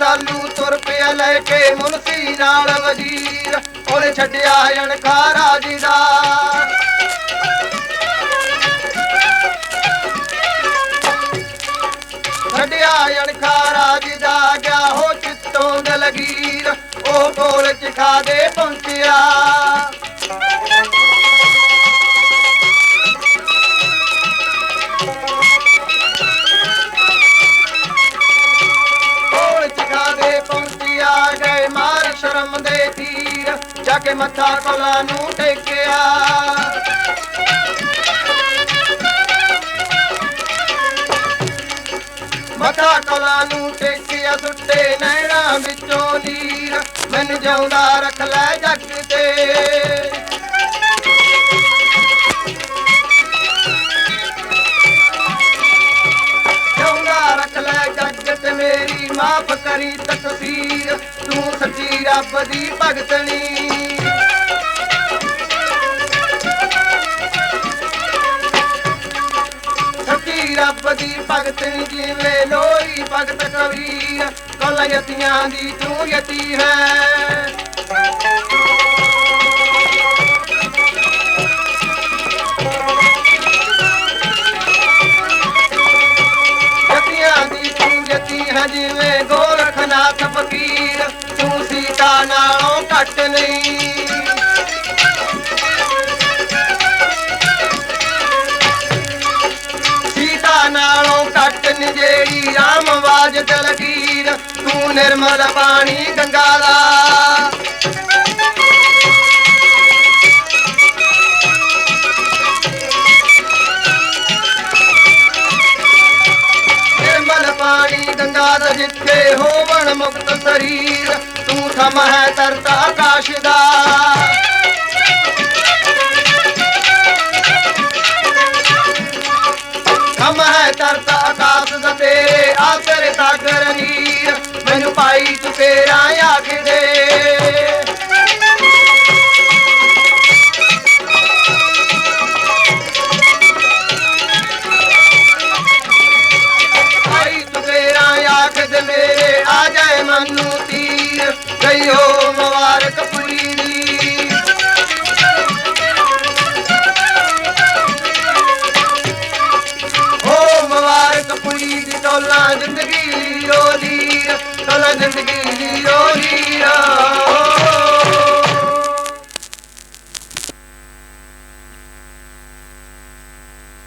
ਰਸਾਲੂ ਤੁਰ ਪਿਆ ਲੈ ਕੇ ਮੁਨਸੀ ਨਾਲ ਵਜ਼ੀਰ, ਉਹਨੇ ਛੱਡਿਆ ਅਣਖਾਰਾ ਜੀ ਦਾ। ਛੱਡਿਆ ਅਣਖਾਰਾ ਜੀ ਦਾ, ਗਿਆ ਹੋ ਚਿੱਤੋਂ ਦਲਗੀਰ, ਉਹ ਕੋਲ ਚਖਾ ਦੇ ਪਹੁੰਚਿਆ। ਜਾ ਕੇ ਮੱਥਾ ਕੋਲਾ ਨੂੰ ਟੇਕਿਆ। ਮੱਥਾ ਕੋਲਾ ਨੂੰ ਟੇਕਿਆ, ਸੁੱਟੇ ਨੈਣਾ ਵਿੱਚੋਂ ਨੀਰ। ਮੈਨੂੰ ਜਿਉਂਦਾ ਰੱਖ ਲੈ ਜੱਗ ਤੇ। ਜਿਉਂਦਾ ਰੱਖ ਲੈ ਜੱਗ ਤੇ ਮੇਰੀ ਮਾਫ ਕਰੀ ਤਕਸੀਰ ਤੂੰ ਸੱਚੀ ਰੱਬ ਦੀ ਭਗਤਣੀ ਸੱਚੀ ਰੱਬ ਦੀ ਭਗਤ ਜਿਵੇਂ ਲੋਈ ਭਗਤ ਕਬੀਰ। ਕੋਲ ਯਤੀਆਂ ਦੀ ਤੂੰ ਯਤੀ ਹੈ। ਘੱਟ ਨਹੀਂ। ਸੀਤਾ ਨਾਲੋਂ ਘੱਟ ਨਿਜੇੜੀ ਰਾਮ ਆਵਾਜ਼ ਦਲਗੀਰ ਤੂੰ ਨਿਰਮਲ ਪਾਣੀ ਗੰਗਾ ਦਾ ਪਾਣੀ ਗੰਗਾ ਦਾ ਜਿੱਥੇ ਹੋਵਣ ਮੁਕਤ ਸਰੀਰ ਤੂੰ ਥਮ ਹੈ ਤਰਤਾ ਆਕਾਸ਼ ਦਾ। ਹਮ ਹੈ ਤਰਤਾ ਆਕਾਸ਼ ਦਾ ਤੇਰੇ ਆਸਰੇ ਤਾਕਰ ਨੀਰ, ਮੈਨੂੰ ਪਾਈ ਤੂੰ ਤੇਰਾ ਆਖਦੇ Hola.